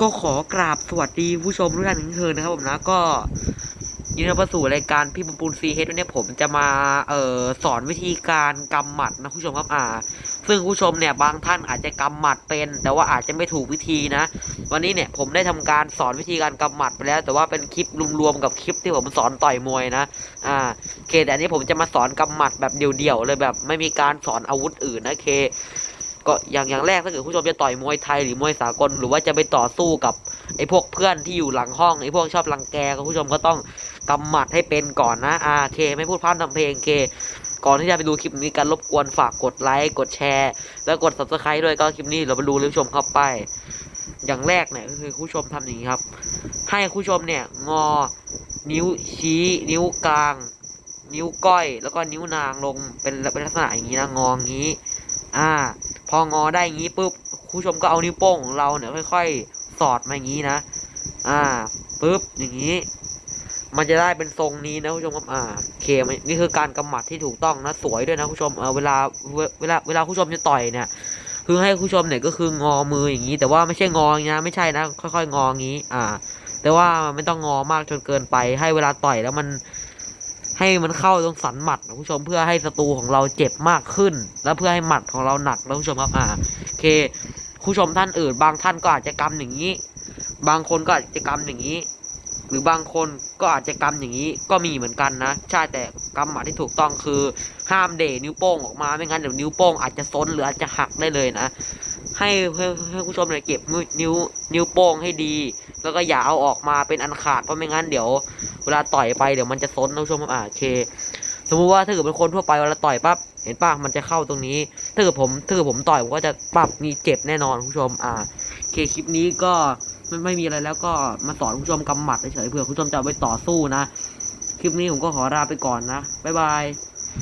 ก็ขอกราบสวัสดีผู้ชมทุกท่านทุกเทินนะครับผมนะก็ยินดีต้อนรับสู่รายการพี่บุญปูนซีเฮดวันนี้ผมจะมาเอ่อสอนวิธีการกำหมัดนะผู้ชมครับอ่า ซึ่งผู้ชมเนี่ยบางท่านอาจจะกำหมัดเป็น แต่ว่าอาจจะไม่ถูกวิธีนะ วันนี้เนี่ยผมได้ทำการสอนวิธีการกำหมัดไปแล้ว แต่ว่าเป็นคลิปรวมๆกับคลิปที่ผมสอนต่อยมวยนะอ่าเคแต่อันนี้ผมจะมาสอนกำหมัดแบบเดี่ยวๆเลยแบบไม่มีการสอนอาวุธอื่นนะเค ก็อย่างอย่างแรกถ้าเกิดผู้ชมจะต่อยมวยไทยหรือมวยสากล หรือว่าจะไปต่อสู้กับไอ้พวกเพื่อนที่อยู่หลังห้องไอ้พวกชอบรังแกก็ผู้ชมก็ต้องกำหมัดให้เป็นก่อนนะอ่าโอเค ไม่พูดพร่ำทำเพลงโอเค ก่อนที่จะไปดูคลิปนี้กันรบกวนฝากกดไลค์กดแชร์ แล้วกด subscribe ด้วยก็คลิปนี้เราไปดูผู้ชมเข้าไป อย่างแรกเนี่ยก็คือผู้ชมทำอย่างนี้ครับ ให้ผู้ชมเนี่ยงอ นิ้วชี้ นิ้วกลาง นิ้วก้อย แล้วก็นิ้วนางลงเป็นเป็นลักษณะอย่างนี้นะงองนี้ อ่า พองอได้อย่างนี้ปุ๊บผู้ชมก็เอานิ้วโป้งของเราเนี่ยค่อย ๆ สอดมาอย่างนี้นะ อ่าปุ๊บอย่างนี้ มันจะได้เป็นทรงนี้นะผู้ชมครับอ่าเคมันนี่คือการกำหมัดที่ถูกต้องนะสวยด้วยนะผู้ชมเออเวลาเวลาเวลาผู้ชมจะต่อยเนี่ยคือให้ผู้ชมเนี่ยก็คืองอมืออย่างนี้ แต่ว่าไม่ใช่งออย่างนี้นะไม่ใช่นะค่อย ๆ งออย่างนี้ อ่า แต่ว่าไม่ต้องงอมากจนเกินไป ให้เวลาต่อยแล้วมัน ให้มันเข้าตรงสันหมัดนะผู้ชมเพื่อให้ศัตรูของเราเจ็บมากขึ้น และเพื่อให้หมัดของเราหนักนะผู้ชมครับอ่าโอเคผู้ชมท่านอื่น บางท่านก็อาจจะกำอย่างนี้ บางคนก็อาจจะกำอย่างนี้ หรือบางคนก็อาจจะกำอย่างนี้ก็มีเหมือนกันนะใช่แต่กำหมัดที่ถูกต้องคือห้ามเดนิ้วโป้งออกมาไม่งั้นเดี๋ยวนิ้วโป้งอาจจะซนหรืออาจจะหักได้เลยนะให้ให้ให้ผู้ชมเนี่ยเก็บนิ้วนิ้วโป้งให้ดี แล้วก็อย่าเอาออกมาเป็นอันขาดเพราะไม่งั้นเดี๋ยว เวลาต่อยไปเดี๋ยวมันจะซนนะผู้ชมครับอ่าโอเค สมมุติว่าถ้าเกิดเป็นคนทั่วไปเวลาต่อยปั๊บเห็นป่ะมันจะเข้าตรงนี้ ถ้าเกิดผมถ้าเกิดผมต่อยผมก็จะปรับมีเจ็บแน่นอนคุณผู้ชมอ่าโอเคคลิปนี้ก็ไม่ไม่มีอะไรแล้วก็มาสอนคุณผู้ชมกำหมัดเฉยเผื่อคุณผู้ชมจะไปต่อสู้นะ คลิปนี้ผมก็ขอลาไปก่อนนะบ๊ายบาย